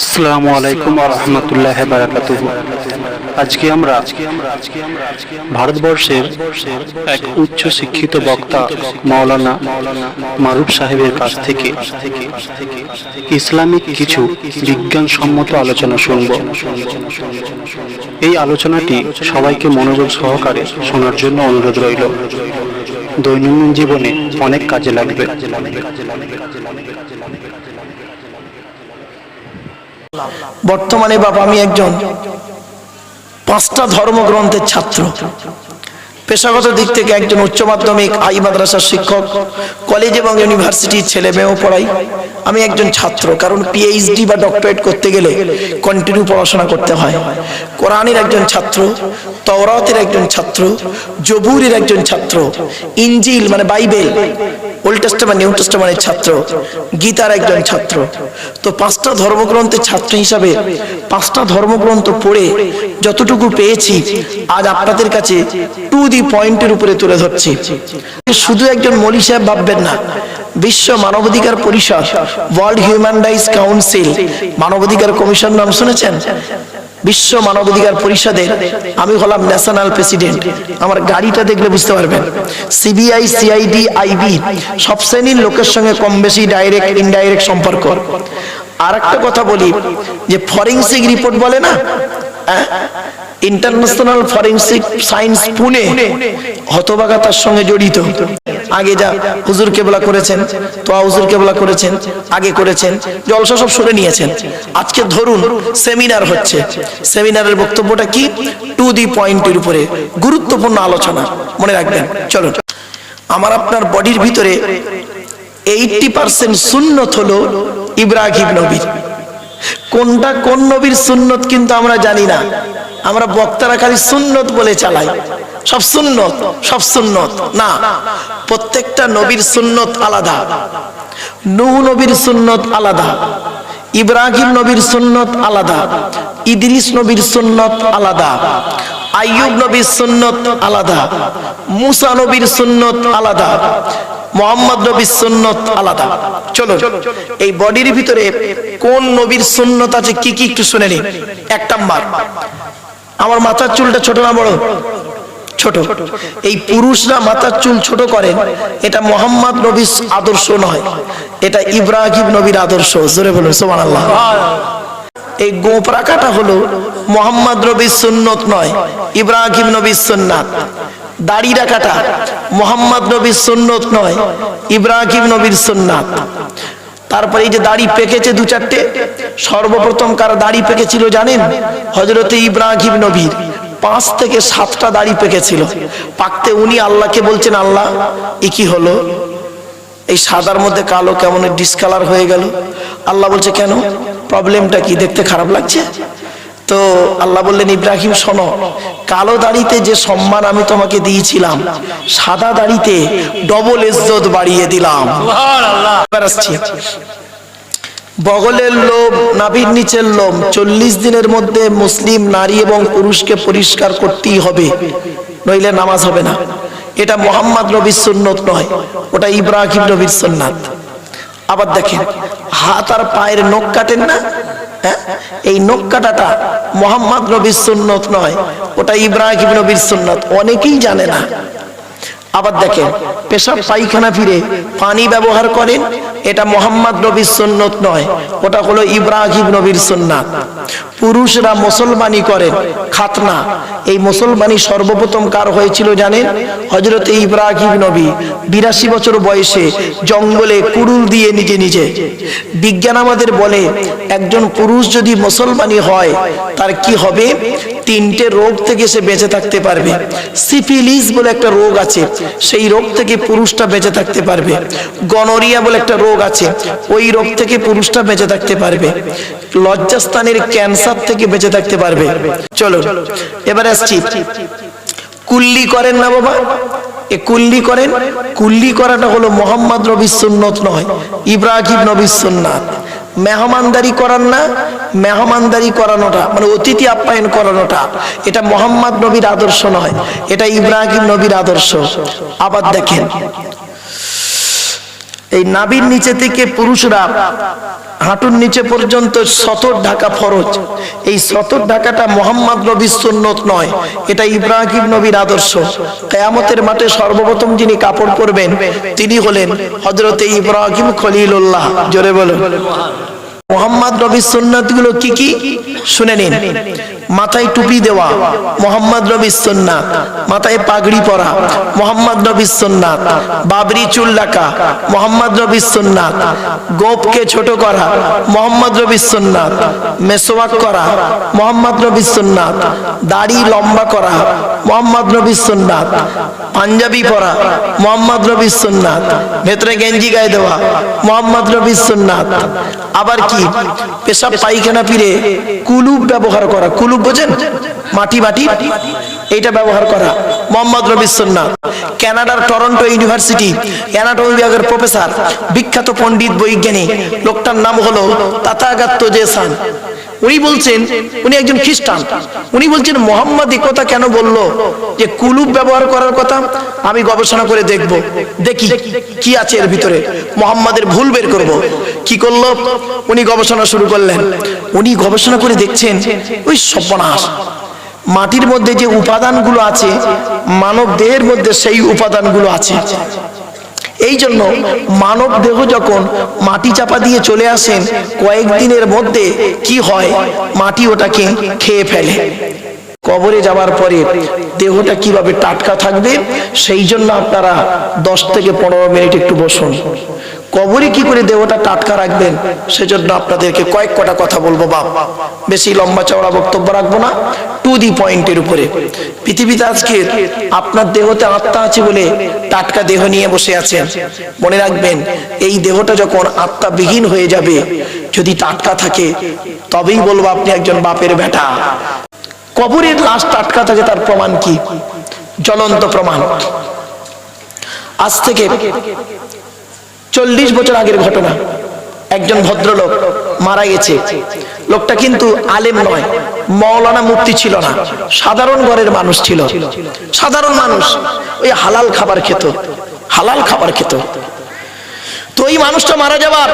আসসালামু আলাইকুম রহমতুল্লাহ বারাকাতুহ। আজকে আমরা ভারতবর্ষের এক উচ্চ শিক্ষিত বক্তা মাওলানা মারুফ সাহেবের কাছ থেকে ইসলামিক কিছু বিজ্ঞানসম্মত আলোচনা শুনব। এই আলোচনাটি সবাইকে মনোযোগ সহকারে শোনার জন্য অনুরোধ রইল। দৈনন্দিন জীবনে অনেক কাজে লাগবে। বর্তমানে বাবা আমি একজন পাঁচটা ধর্মগ্রন্থের ছাত্র। পেশাগত দিক থেকে একজন উচ্চ মাধ্যমিক আই মাদ্রাসার শিক্ষক কলেজ এবং ইউনিভার্সিটির ছেলে মেয়েও পড়াই আমি একজন ছাত্র, কারণ পিএইচডি বা ডক্টরেট করতে গেলে কন্টিনিউ পড়াশোনা করতে হয়। কোরআনের একজন ছাত্র, তওরাতের একজন ছাত্র, জবুরের একজন ছাত্র ইঞ্জিল মানে বাইবেল, ওল্ড টেস্টামেন্ট, নিউ টেস্টামেন্টের ছাত্র, গীতার একজন ছাত্র। তো পাঁচটা ধর্মগ্রন্থের ছাত্র হিসাবে পাঁচটা ধর্মগ্রন্থ পড়ে যতটুকু পেয়েছি, আজ আপনাদের কাছে টু দি পয়েন্টের উপরে তুলে ধরছি। শুধু একজন মলি সাহেব ভাববেন না, বিশ্ব মানবাধিকার পরিষদ ওয়ার্ল্ড হিউম্যান রাইটস কাউন্সিল মানবাধিকার কমিশন নাম শুনেছেন? বিশ্ব মানবাধিকার পরিষদের আমি হলাম ন্যাশনাল প্রেসিডেন্ট আমার গাড়িটা দেখলে বুঝতে পারবেন। সিবিআই সিআইডি আইবি সব শ্রেণির লোকের সঙ্গে কম বেশি ডাইরেক্ট ইনডাইরেক্ট সম্পর্ক। আর একটা কথা বলি, যে ফরেন্সিক রিপোর্ট বলে না ইন্টারন্যাশনাল ফরেন্সিক সায়েন্স পুনে হতবাগা তার সঙ্গে জড়িত। আগে যা হুজুর কেবলা করেছেন তো হুজুর কেবলা করেছেন, আগে করেছেন, জলসা সব শুনে নিয়েছেন। আজকে ধরুন সেমিনার হচ্ছে। সেমিনারের বক্তব্যটা কি? টু দি পয়েন্টের উপরে গুরুত্বপূর্ণ আলোচনা। মনে রাখবেন, চলুন। আমার আপনার বডির ভিতরে এইটটি পার্সেন্ট সুন্নত হলো ইব্রাহিম নবীর। কোনটা কোন নবীর সুন্নত কিন্তু আমরা জানি না। আমরা বক্তারা খালি সুন্নত বলে চালাই। সব সুন্নত সব সুন্নত। না, প্রত্যেকটা নবীর সুন্নত আলাদা। নূহ নবীর সুন্নত আলাদা। ইব্রাহিম নবীর সুন্নত আলাদা। ইদ্রিস নবীর সুন্নত আলাদা। আইয়ুব নবীর সুন্নত আলাদা। মুসা নবীর সুন্নত আলাদা। মোহাম্মদ নবীর সুন্নত আলাদা। চলো এই বডির ভিতরে কোন নবীর সুন্নত আছে কি কি একটু শুনে নি এক নাম্বার, আমার মাথার চুলটা ছোট না বড়? ছোট। এই পুরুষরা মাথার চুল ছোট করেন এটা মোহাম্মদ নবীর আদর্শ নয়। এটা ইব্রাহিম নবীর আদর্শ। জোরে বলুন সোমান আল্লাহ এই গোপ রাখাটা হলো মোহাম্মদ নবীর সুন্নত নয়, ইব্রাহিম নবীর সুন্নাত। দাড়ি রাখাটা মোহাম্মদ নবীর সুন্নত নয়, ইব্রাহিম নবীর সুন্নাত। তারপরে এই যে দাড়ি পেকেছে দু চারটে, সর্বপ্রথম কার দাড়ি পেকেছিল জানেন? হজরতে ইব্রাহিম নবীর। পাঁচ থেকে সাতটা দাড়ি পেকেছিল। পাকতে উনি আল্লাহকে বলছেন, আল্লাহ, এ কি হলো? এই সাদার মধ্যে কালো কেমন ডিসকালার হয়ে গেল? আল্লাহ বলছে, কেন? প্রবলেমটা কি? দেখতে খারাপ লাগছে? তো আল্লাহ বললেন ইব্রাহিম শোনো কালো দাড়িতে যে সম্মান আমি তোমাকে দিয়েছিলাম সাদা দাড়িতে ডবল ইজ্জত বাড়িয়ে দিলাম। বগলের লোম নাভির নিচের লোম চল্লিশ দিনের মধ্যে মুসলিম নারী এবং পুরুষকে পরিষ্কার করতেই হবে নইলে নামাজ হবে না। এটা মোহাম্মদ নবীর সুন্নত নয় ওটা ইব্রাহিম নবীর সুন্নাত। আবার দেখেন হাত আর পায়ের নখ কাটেন না? এই নখ মোহাম্মদ নবীর সুন্নত নয় ওটা ইব্রাহিম নবীর সুন্নত অনেকেই জানে না। আবার দেখেন, পেশাব পায়খানা ফিরে পানি ব্যবহার করেন, এটা মোহাম্মদ নবীর সুন্নত নয়, ওটা হলো ইব্রাহিম নবীর সুন্নাত। পুরুষরা মুসলমানি করেন খাতনা। এই মুসলমানি সর্বপ্রথম কার হয়েছিল জানেন? হজরত ইব্রাহিম নবী, বিরাশি বছর বয়সে জঙ্গলে কুড়ুল দিয়ে নিজে নিজে। বিজ্ঞান আমাদের বলে, একজন পুরুষ যদি মুসলমানি হয়, তার কি হবে? তিনটে রোগ থেকে সে বেঁচে থাকতে পারবে। সিফিলিস বলে একটা রোগ আছে, সেই রোগ থেকে পুরুষটা বেঁচে থাকতে পারবে। গনোরিয়া বলে একটা রোগ আছে, ওই রোগ থেকে পুরুষটা বেঁচে থাকতে পারবে। লজ্জাস্থানের ক্যান্সার থেকে বেঁচে থাকতে পারবে। চলো এবার আসছি। কুল্লি করেন না বাবা? এ কুল্লি করেন? কুল্লি করাটা হলো মোহাম্মদ নবীর সুন্নত নয়, ইব্রাহিম নবীর সুন্নাত। মেহমানদারি করার না, মেহমানদারি করানোটা মানে অতিথি আপ্যায়ন করানোটা। এটা মোহাম্মদ নবীর আদর্শ নয়, এটা ইব্রাহিম নবীর আদর্শ। আবার দেখেন এই নাবির নিচে থেকে পুরুষরা হাঁটুর নিচে পর্যন্ত সতর ঢাকা ফরজ। এই সতর ঢাকাটা মোহাম্মদ নবীর সুন্নত নয়, এটা ইব্রাহিম নবীর আদর্শ। কেয়ামতের মাঠে সর্বপ্রথম যিনি কাপড় পরবেন, তিনি হলেন হজরতে ইব্রাহিম খলিলুল্লাহ। জোরে বলুন। মোহাম্মদ নবীর সুন্নাতগুলো কি কি? শুনে নিন। মাথায় টুপি দেওয়া, মোহাম্মদ নবীর সুন্নাত, মাথায় পাগড়ি পরা, মোহাম্মদ নবীর বাবরি চুল ডাকা মোহাম্মদ নবীর সুন্নাত, গোপকে ছোট করা, মোহাম্মদ নবীর মেসোয়াক করা, মোহাম্মদ নবীর সুন্নাত, দাড়ি লম্বা করা, মোহাম্মদ নবীর সুন্নাত, পাঞ্জাবি পরা, মোহাম্মদ নবীর ভেতরে গেঞ্জি গায়ে দেওয়া, মোহাম্মদ নবীর সুন্নাত। আবার কি? পেশাব পায়খানা ফিরে কুলুপ ব্যবহার করা, কুলুপ বোঝেন? মাটি মাটি এইটা ব্যবহার করা। মোহাম্মদ রবি সুন্নাত। কানাডার টরন্টো ইউনিভার্সিটি, অ্যানাটমি বিভাগের প্রফেসর, বিখ্যাত পণ্ডিত বৈজ্ঞানিক। লোকটার নাম হলো তাতাগাত্ত জেসান। উনি বলছেন, উনি একজন খ্রিস্টান। উনি বলছেন, মোহাম্মদ কথা কেন বলল? যে কুলুপ ব্যবহার করার কথা আমি গবেষণা করে দেখব। দেখি, কি আছে এর ভিতরে। মোহাম্মদের ভুল বের করব। কি করল? উনি গবেষণা শুরু করলেন। উনি গবেষণা করে দেখছেন, ওই সর্বনাশ। মাটির মধ্যে যে উপাদানগুলো আছে, মানব দেহের মধ্যে সেই উপাদানগুলো আছে। এই জন্য মানব দেহ যখন মাটি চাপা দিয়ে চলে আসেন, কয়েকদিনের মধ্যে কি হয়? মাটি ওটাকে খেয়ে ফেলে। কবরে যাওয়ার পরে দেহটা কীভাবে টাটকা থাকবে সেই জন্য আপনারা দশ থেকে পনেরো মিনিট একটু বসুন। কবরে কি করে দেহটা টাটকা রাখবেন? সেজন্য আপনাদেরকে কয়েক কটা কথা বলব, বাপ। বেশি লম্বা চওড়া বক্তব্য রাখব না। টু দি পয়েন্টের উপরে। পৃথিবীতে আজকে আপনার দেহতে আত্মা আছে বলে টাটকা দেহ নিয়ে বসে আছেন। মনে রাখবেন, এই দেহটা যখন আত্মাবিহীন হয়ে যাবে, যদি টাটকা থাকে, তবেই বলব আপনি একজন বাপের বেটা। কবরের লাশ টাটকা থাকে, তার প্রমাণ কি? জ্বলন্ত প্রমাণ। আজ থেকে চল্লিশ বছর আগের ঘটনা। একজন ভদ্রলোক মারা গেছে। লোকটা কিন্তু আলেম নয় মৌলানা মুক্তি ছিল না, সাধারণ ঘরের মানুষ ছিল। সাধারণ মানুষ, ওই হালাল খাবার খেত, হালাল খাবার খেত। তো এই মানুষটা মারা যাবার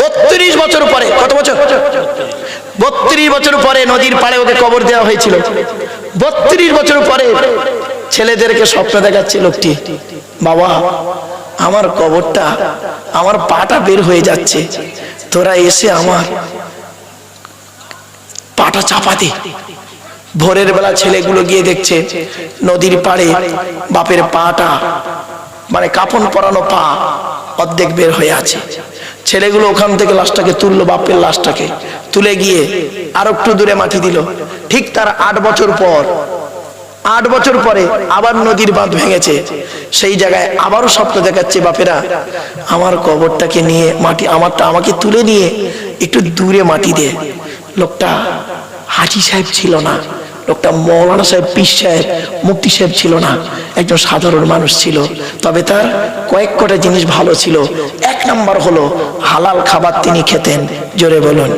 বত্রিশ বছর পরে, কত বছর? বত্রিশ বছর পরে নদীর পাড়ে ওকে কবর দেওয়া হয়েছিল। বত্রিশ বছর পরে ছেলেদেরকে স্বপ্ন দেখাচ্ছে লোকটি। বাবা আমার কবরটা, আমার পাটা বের হয়ে যাচ্ছে। তোরা এসে আমার পাটা চাপা দে। ভোরের বেলা ছেলেগুলো গিয়ে দেখছে, নদীর পাড়ে বাপের পাটা মানে কাপন পরানো পা অর্ধেক বের হয়ে আছে। ছেলেগুলো ওখান থেকে লাশটাকে তুললো, বাপের লাশটাকে। তুলে গিয়ে আর একটু দূরে মাটি দিল। ঠিক তার আট বছর পর আট বছর পরে আবার নদীর বাঁধ ভেঙেছে। সেই জায়গায় আবারও স্বপ্ন দেখাচ্ছে বাপেরা, আমার কবরটাকে নিয়ে, মাটি আমারটা আমাকে তুলে নিয়ে একটু দূরে মাটি দে। লোকটা হাজি সাহেব ছিল না, লোকটা মৌলানা সাহেব, পীর সাহেব মুক্তি সাহেব ছিল না, একজন সাধারণ মানুষ ছিল। তবে তার কয়েক কটা জিনিস ভালো ছিল। এক নাম্বার হলো, হালাল খাবার তিনি খেতেন, জোরে বলুন।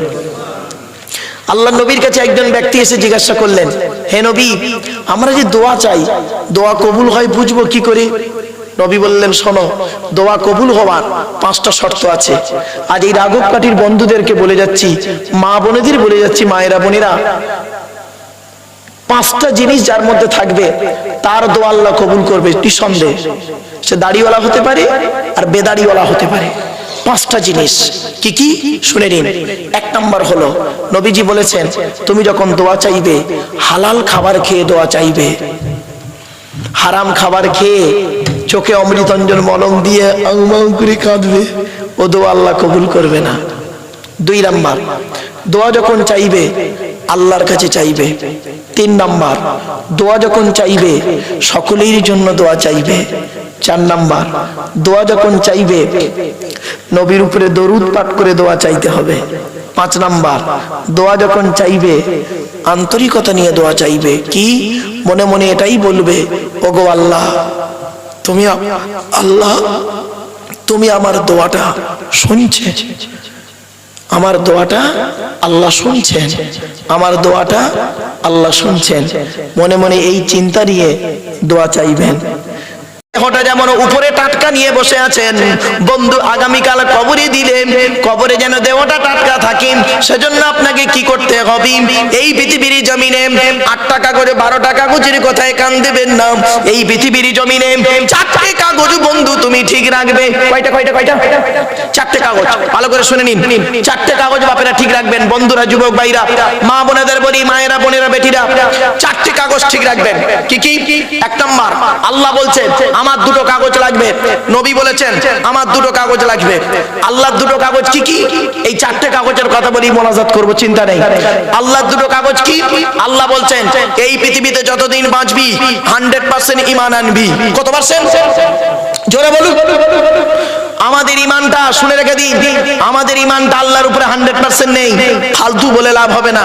আল্লাহ নবীর কাছে একজন ব্যক্তি এসে জিজ্ঞাসা করলেন, হে নবী, আমরা যে দোয়া চাই, দোয়া কবুল হয় বুঝব কি করে? নবী বললেন, শোনো, দোয়া কবুল হওয়ার পাঁচটা শর্ত আছে। আজ এই রাঘব কাঠির বন্ধুদেরকে বলে যাচ্ছি, মা বোনেদের বলে যাচ্ছি, মায়েরা বোনেরা, পাঁচটা জিনিস যার মধ্যে থাকবে, তার দোয়া আল্লাহ কবুল করবে, নিঃসন্দেহ। সে দাড়িওয়ালা হতে পারে আর বেদাড়িওয়ালা হতে পারে। পাঁচটা জিনিস। কি কি? শুনে নিন। এক নাম্বার হলো, নবীজি বলেছেন, তুমি যখন দোয়া চাইবে, হালাল খাবার খেয়ে দোয়া চাইবে। হারাম খাবার খেয়ে চোখে অমৃতঞ্জন মলম দিয়ে আউমাউ করে কাঁদবে, ও দোয়া আল্লাহ কবুল করবে না। দুই নাম্বার, দোয়া যখন চাইবে, আল্লাহর কাছে চাইবে। তিন নাম্বার, দোয়া যখন চাইবে, সকলের জন্য দোয়া চাইবে। চার নাম্বার, দোয়া যখন চাইবে, নবীর উপরে দরুদ পাঠ করে দোয়া চাইতে হবে। পাঁচ নাম্বার, দোয়া যখন চাইবে, আন্তরিকতা নিয়ে দোয়া চাইবে। কি? মনে মনে এটাই বলবে, ওগো আল্লাহ, তুমি আল্লাহ, তুমি আমার দোয়াটা শুনছে আমার দোয়াটা আল্লাহ শুনছেন। আমার দোয়াটা আল্লাহ শুনছেন। মনে মনে এই চিন্তা নিয়ে দোয়া চাইবেন। উপরে টাটকা নিয়ে বসে আছেন, বন্ধু আগামীকাল কবরে দিলে, কবরে যেন দেহটা টাটকা থাকে, সেজন্য আপনাকে কি করতে হবে? এই পৃথিবীর জমিনে আট টাকা করে বারো টাকা কাগজের কথায় কান দেবেন না। এই পৃথিবীর জমিনে চারটে কাগজ বন্ধু তুমি ঠিক রাখবে। কয়টা কয়টা কয়টা? চারটে কাগজ। ভালো করে শুনে নিন। চারটে কাগজ বাপেরা ঠিক রাখবেন। বন্ধুরা, যুবক ভাইরা, মা বোনেদের বলি, মায়েরা, বোনেরা, বেটিরা, চারটে কাগজ ঠিক রাখবেন। কি কি? এক নম্বর, আল্লাহ বলছেন, আমার দুটো কাগজ লাগবে। নবী বলেছেন, আমার দুটো কাগজ লাগবে। আল্লাহর দুটো কাগজ কি কি? এই চারটে কাগজের কথা বলি, মোনাজাত করব, চিন্তা নেই। আল্লাহর দুটো কাগজ কি? আল্লাহ বলছেন, এই পৃথিবীতে যতদিন বাঁচবি হান্ড্রেড পার্সেন্ট ইমান আনবি। কত পার্সেন্ট জোরে বলুন। আমাদের ইমানটা শুনে রেখে দিন। আমাদের ইমানটা আল্লাহর উপরে হান্ড্রেড পার্সেন্ট নেই। ফালতু বলে লাভ হবে না।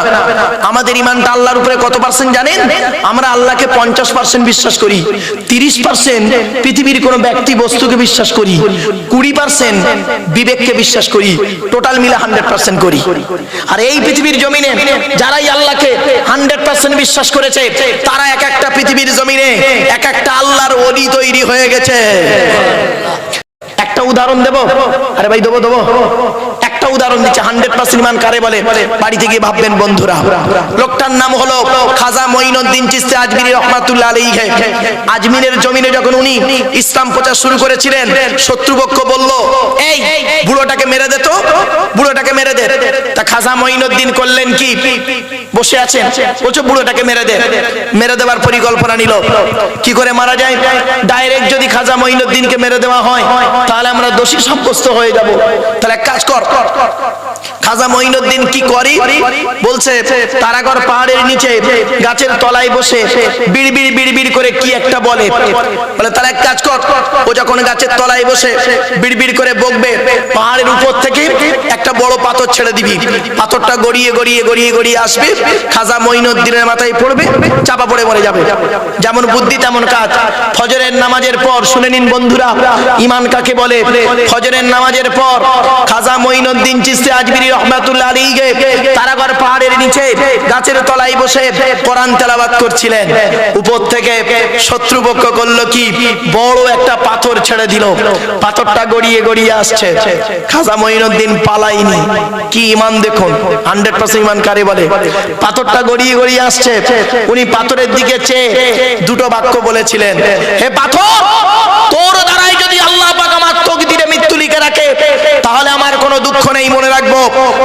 আমাদের ইমানটা আল্লাহর উপরে কত পার্সেন্ট জানেন? আমরা আল্লাহকে পঞ্চাশ পার্সেন্ট বিশ্বাস করি। তিরিশ পার্সেন্ট পৃথিবীর কোনো ব্যক্তি বস্তুকে বিশ্বাস করি। কুড়ি পার্সেন্ট বিবেককে বিশ্বাস করি। টোটাল মিলে হান্ড্রেড পার্সেন্ট করি। আর এই পৃথিবীর জমিনে যারাই আল্লাহকে হান্ড্রেড পার্সেন্ট বিশ্বাস করেছে, তারা এক একটা পৃথিবীর জমিনে এক একটা আল্লাহর অলি তৈরি হয়ে গেছে। একটা উদাহরণ দেব? আরে ভাই, দেবো দেবো। একটা উদাহরণ দিচ্ছে হান্ড্রেড পার্সেন্ট ইমান কারে বলে? বাড়িতে গিয়ে ভাববেন, বন্ধুরা, লোকটার নাম হলো খাজা মঈনুদ্দিন চিস্তি আজমিরি রহমাতুল্লাহ আলাইহি। আজমিরের জমিনে যখন উনি ইসলাম প্রচার শুরু করেছিলেন, শত্রুপক্ষ বলল, এই, বুড়োটাকে মেরে দে তো, বুড়োটাকে মেরে দে। তা খাজা মঈনুদ্দিন করলেন কি? বসে আছেন। বলছো, বুড়োটাকে মেরে দে। মেরে দেওয়ার পরিকল্পনা নিল। কি করে মারা যায়? ডাইরেক্ট যদি খাজা মঈনুদ্দিনকে মেরে দেওয়া হয়, তাহলে আমরা দোষী সাব্যস্ত হয়ে যাব। তাহলে এক কাজ কর। খাজা মঈনুদ্দিন কি করি? বলছে, তারাগড় পাহাড়ের নিচে গাছের তলায় বসে বিড়বিড় বিড়বিড় করে কি একটা বলে? বলে তাহলে এক কাজ কর, ও যখন গাছের তলায় বসে বিড়বিড় করে বকবে, পাহাড়ের উপর থেকে একটা বড় পাথর ছেড়ে দিবি। পাথরটা গড়িয়ে গড়িয়ে গড়িয়ে গড়িয়ে আসবে, খাজা মঈনুদ্দিনের মাথায় পড়বে, চাপা পড়ে মরে যাবে। যেমন বুদ্ধি, তেমন কাজ। ফজরের নামাজের পর, শুনে নিন বন্ধুরা ইমান কাকে বলে? ফজরের নামাজের পর, খাজা মঈনুদ্দিন চিস্তি আজমিরি শত্রুপক্ষ করল কি? বড় একটা পাথর ছেড়ে দিল। পাথরটা গড়িয়ে গড়িয়ে আসছে। খাজা মঈনুদ্দিন পালাইনি কি ইমান দেখুন? হান্ড্রেড পার্সেন্ট ইমান কারে বলে? পাথরটা গড়িয়ে গড়িয়ে আসছে। উনি পাথরের দিকে চেয়ে দুটো বাক্য বলেছিলেন, হে পাথর, তোর দ্বারাই যদি আল্লাহ পাক আমার তকদিরে মৃত্যু লিখে রাখে, তাহলে আমার কোনো দুঃখ নেই মনে রাখব।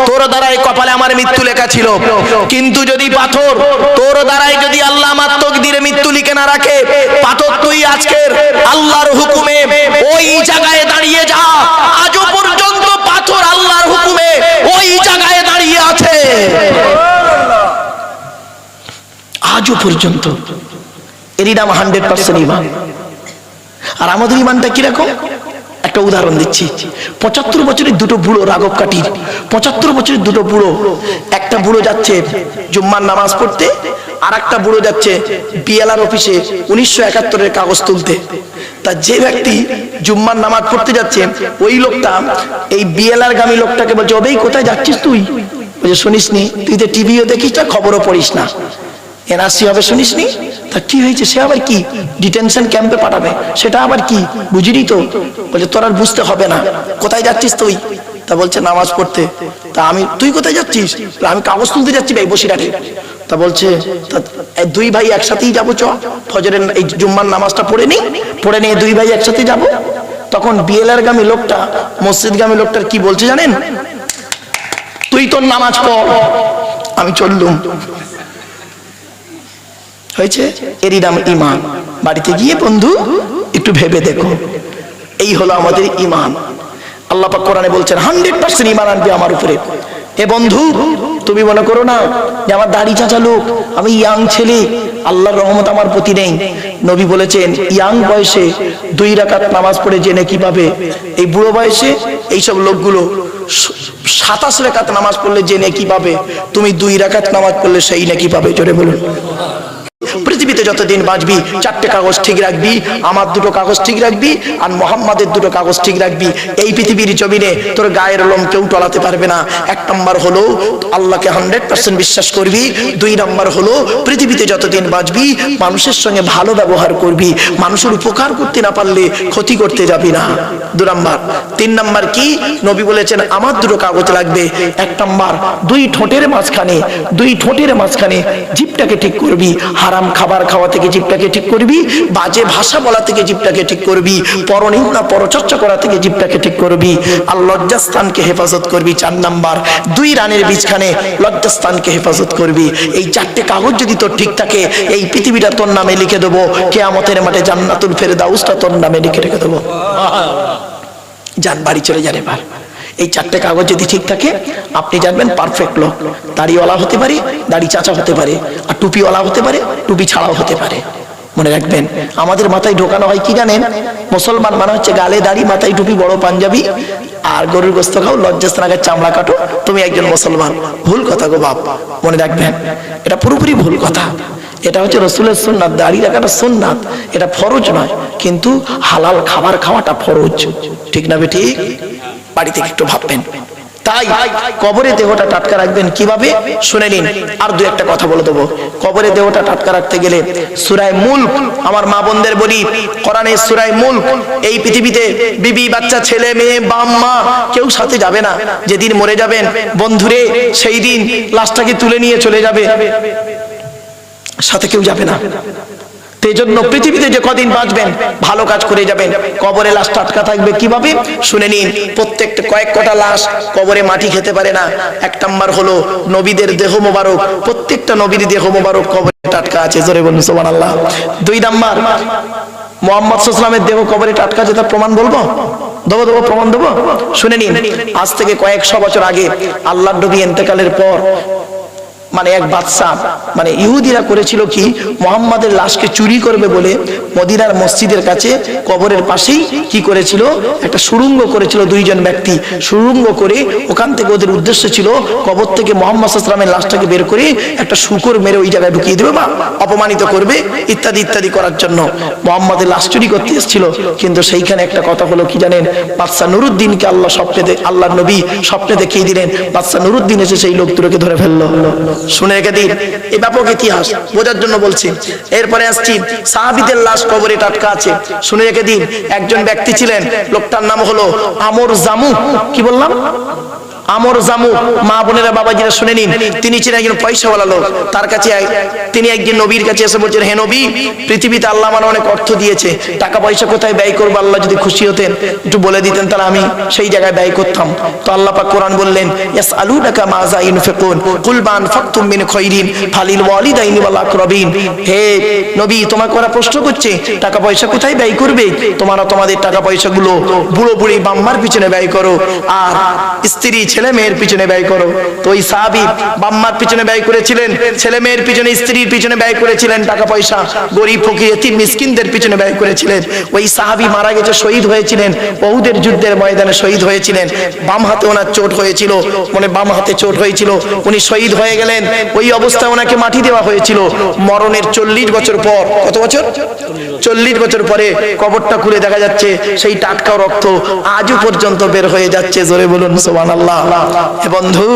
তোর দ্বারাই কপালে আমার মৃত্যু লেখা ছিল। কিন্তু যদি পাথর, তোর দ্বারাই যদি আল্লাহ আমার তকদিরে মৃত্যু লিখে না রাখে, পাথর তুই আজকের আল্লাহর হুকুমে ওই জায়গায় দাঁড়িয়ে যা। আজও পর্যন্ত পাথর আল্লাহর হুকুমে ওই জায়গায় দাঁড়িয়ে আছে। আজও পর্যন্ত এরই নাম হান্ড্রেড পার্সেন্ট ইমান আর আমাদের ইমানটা কীরকম? একটা উদাহরণ দিচ্ছি। পঁচাত্তর বছরের দুটো বুড়ো রাঘব কাটির, পঁচাত্তর বছরের দুটো বুড়ো, একটা বুড়ো যাচ্ছে জুম্মার নামাজ পড়তে আর একটা বুড়ো যাচ্ছে বিএলআর অফিসে উনিশশো একাত্তরের কাগজ তুলতে। তা যে ব্যক্তি জুম্মার নামাজ পড়তে যাচ্ছে, ওই লোকটা, এই বিএলআর গামী লোকটাকে বলছে ওবেই কোথায় যাচ্ছিস তুই? শুনিস নি তুই তো টিভিও দেখিস না, খবরও পড়িস না। এনআরসি হবে শুনিসনি? তা কি হয়েছে? সে আবার কি? ডিটেনশন ক্যাম্পে পাঠাবে। সেটা আবার কি? বুঝিনি তো। বলছে তোর আর বুঝতে হবে না। কোথায় যাচ্ছিস তুই? তা বলছে নামাজ পড়তে। তা আমি তুই কোথায় যাচ্ছিস? বলে, আমি কাগজ তুলতে যাচ্ছি ভাই বসিরহাটে। তা বলছে দুই ভাই একসাথেই যাব চ। ফজরের এই জুম্মার নামাজটা পড়ে নি পড়ে নিয়ে দুই ভাই একসাথে যাব। তখন বিএলআর গামী লোকটা মসজিদ গামী লোকটার কি বলছে জানেন? তুই তোর নামাজ পড়। আমি চললুম। হয়েছে? এরই নাম ইমান বাড়িতে গিয়ে বন্ধু, একটু ভেবে দেখো। এই হলো আমাদের ইমান আল্লাহ পাক কোরআনে বলছেন, হান্ড্রেড পার্সেন্ট ইমান আনবে আমার উপরে। হে বন্ধু, তুমি মনে করো না যে আমার দাড়ি চাচা লোক, আমি ইয়াং ছেলে, আল্লাহর রহমত আমার প্রতি নেই। নবী বলেছেন, ইয়াং বয়সে দুই রাকাত নামাজ পড়ে জেনে কি পাবে? এই বুড়ো বয়সে এইসব লোকগুলো সাতাশ রেখাত নামাজ পড়লে জেনে কি পাবে? তুমি দুই রাকাত নামাজ পড়লে সেই নাকি পাবে? জোরে বলুন। পৃথিবীতে যতদিন বাঁচবি, চারটে কাগজ ঠিক রাখবি, আমার দুটো কাগজ ঠিক রাখবি, আর মোহাম্মদের দুটো কাগজ ঠিক রাখবি। এই পৃথিবীর জমিনে তোর গায়ের লোম কেউ টলাতে পারবে না। এক নম্বর হলো আল্লাহকে হান্ড্রেড পার্সেন্ট বিশ্বাস করবি। দুই নম্বর হলো পৃথিবীতে যতদিন বাঁচবি, মানুষের সঙ্গে ভালো ব্যবহার করবি। মানুষের উপকার করতে না পারলে ক্ষতি করতে যাবি না। দু নম্বর। তিন নম্বর কি? নবী বলেছেন, আমার দুটো কাগজ লাগবে। এক নম্বর, দুই ঠোঁটের মাঝখানে, দুই ঠোঁটের মাঝখানে জিপটাকে ঠিক করবি। হারাম খাবার খাওয়া থেকে জিপটাকে ঠিক করবি, বাজে ভাষা বলা থেকে জিপটাকে ঠিক করবি, পরনিন্দা পরচর্চা করা থেকে জিপটাকে ঠিক করবি, আর লজ্জাস্থানকে হেফাজত করবি চার নাম্বার। দুই রানের বীজখানে লজ্জাস্থানকে হেফাজত করবি। এই চারটে কাগজ যদি তোর ঠিক থাকে, এই পৃথিবীটা তোর নামে লিখে দেবো, কেয়ামতের মাঠে জান্নাতুল ফেরদাউসটা তোর নামে লিখে রেখে দেবো। যান, বাড়ি চলে যান এবার। এই চারটে কাগজ যদি ঠিক থাকে, আপনি জানবেন পারফেক্ট লোক। দাড়িওয়ালা হতে পারে, দাড়ি চাচা হতে পারে, আর টুপিওয়ালা হতে পারে, টুপি ছাড়াও হতে পারে। মনে রাখবেন, আমাদের মাথায় ঢোকানো হয় কি জানেন? মুসলমান মানে হচ্ছে গালে দাড়ি, মাথায় টুপি, বড় পাঞ্জাবি, আর গরুর গোস্ত খাও লজ্জাস্তানাগের চামড়া কাটো, তুমি একজন মুসলমান। ভুল কথা গো বাপ, মনে রাখবেন, এটা পুরোপুরি ভুল কথা। এটা হচ্ছে রসুলের সুন্নাত, দাড়ি রাখাটা সুন্নাত। এটা ফরজ নয়, কিন্তু হালাল খাবার খাওয়াটা ফরজ। ঠিক না ঠিক? থেকে একটু ভাববেন। তাই কবরে দেহটা টাটকা রাখবেন কীভাবে? শুনে নিন। আর দু একটা কথা বলে দেবো। কবরে দেহটা টাটকা রাখতে গেলে সুরায় মূল আমার মা বোনদের বলি, কোরআনে সুরায় মূল এই পৃথিবীতে বিবি, বাচ্চা, ছেলে, মেয়ে বাম মা, কেউ সাথে যাবে না। যেদিন মরে যাবেন, বন্ধুরে, সেই দিন লাশটাকে তুলে নিয়ে চলে যাবে। সাথে কেউ যাবে না। সেই জন্য পৃথিবীতে যে কদিন বাঁচবেন, ভালো কাজ করে যাবেন। কবরে লাশ টাটকা থাকবে কীভাবে? শুনে নিন, প্রত্যেকটা কয়েক কটা লাশ কবরে মাটি খেতে পারে না। এক নাম্বার হলো নবীদের দেহ মোবারক। প্রত্যেকটা নবীর দেহ মোবারক কবরে টাটকা আছে। জোরে বলুন সোমান আল্লাহ দুই নাম্বার, মোহাম্মদ সাল্লামের দেহ কবরে টাটকা আছে, তার প্রমাণ বলব? দেবো দেবো, প্রমাণ দেবো? শুনে নিন, আজ থেকে কয়েকশো বছর আগে আল্লাহ নবী এন্তেকালের পর মানে এক বাদশা মানে ইহুদিরা করেছিল কি, মোহাম্মদের লাশকে চুরি করবে বলে মদিনার মসজিদের কাছে কবরের পাশেই কি করেছিল? একটা সুড়ঙ্গ করেছিল দুইজন ব্যক্তি। সুড়ঙ্গ করে ওখান থেকে ওদের উদ্দেশ্য ছিল কবর থেকে মোহাম্মদ সাল্লামের লাশটাকে বের করে একটা শুকর মেরে ওই জায়গায় ঢুকিয়ে দেবে বা অপমানিত করবে, ইত্যাদি ইত্যাদি করার জন্য। মোহাম্মদের লাশ চুরি করতে এসেছিল। কিন্তু সেইখানে একটা কথা হলো কি জানেন? বাদশাহ নুরুদ্দিনকে আল্লাহ স্বপ্নে আল্লাহ নবী স্বপ্নে দেখিয়ে দিলেন। বাদশা নুরুদ্দিন এসে সেই লোক দুটোকে ধরে ফেলল। শুনে রেখে দিন। এই ব্যাপক ইতিহাস বোঝার জন্য বলছি। এরপরে আসছি, সাহাবিদের লাশ কবরে টাটকা আছে। শুনে রেখে দিন, একজন ব্যক্তি ছিলেন, লোকটার নাম হলো আমর জামু। কি বললাম? আমর জামু, মা বোনেরা বাবাজিরা শুনে নিন, তিনি ছিলেন একজন পয়সাওয়ালা লোক। তার কাছে তিনি একদিন নবীর কাছে এসে বলছেন, হে নবী, পৃথিবীতে আল্লাহ আমার অনেক অর্থ দিয়েছে। টাকা পয়সা কোথায় ব্যয় করব? আল্লাহ যদি খুশি হতেন, একটু বলে দিতেন, তাহলে আমি সেই জায়গায় ব্যয় করতাম। তো আল্লাহ পাক কোরআন বললেন ইয়াস আলু টাকা মাজা ইনফিকুন কুলবান ফাকতুম মিন খৈরিন, ফালিল ওয়ালিদাইনি ওয়াল আকরাবিন। হে নবী, তোমাকে ওরা প্রশ্ন করছে, টাকা পয়সা কোথায় ব্যয় করবে? তোমরা তোমাদের টাকা পয়সাগুলো বুড়ো বুড়ি বাম্মার পিছনে ব্যয় করো। আর স্ত্রী ছেলে মেয়ের পিছনে ব্যয় করো। তো ওই সাহাবি বাম্মার পিছনে ব্যয় করেছিলেন, ছেলে মেয়ের পিছনে, স্ত্রীর পিছনে ব্যয় করেছিলেন টাকা পয়সা। গরিব, ফকির, এতিম, মিসকিনদের পিছনে ব্যয় করেছিলেন। ওই সাহাবি মারা গেছে, শহীদ হয়েছিলেন। বহুদের যুদ্ধের ময়দানে শহীদ হয়েছিলেন। বাম হাতে ওনার চোট হয়েছিল মানে বাম হাতে চোট হয়েছিল। উনি শহীদ হয়ে গেলেন। ওই অবস্থায় ওনাকে মাটি দেওয়া হয়েছিল। মরণের চল্লিশ বছর পর, কত বছর? চল্লিশ বছর পরে কবরটা খুলে দেখা যাচ্ছে, সেই টাটকা রক্ত আজও পর্যন্ত বের হয়ে যাচ্ছে। জোরে বলুন সোমান আল্লাহ বন্ধু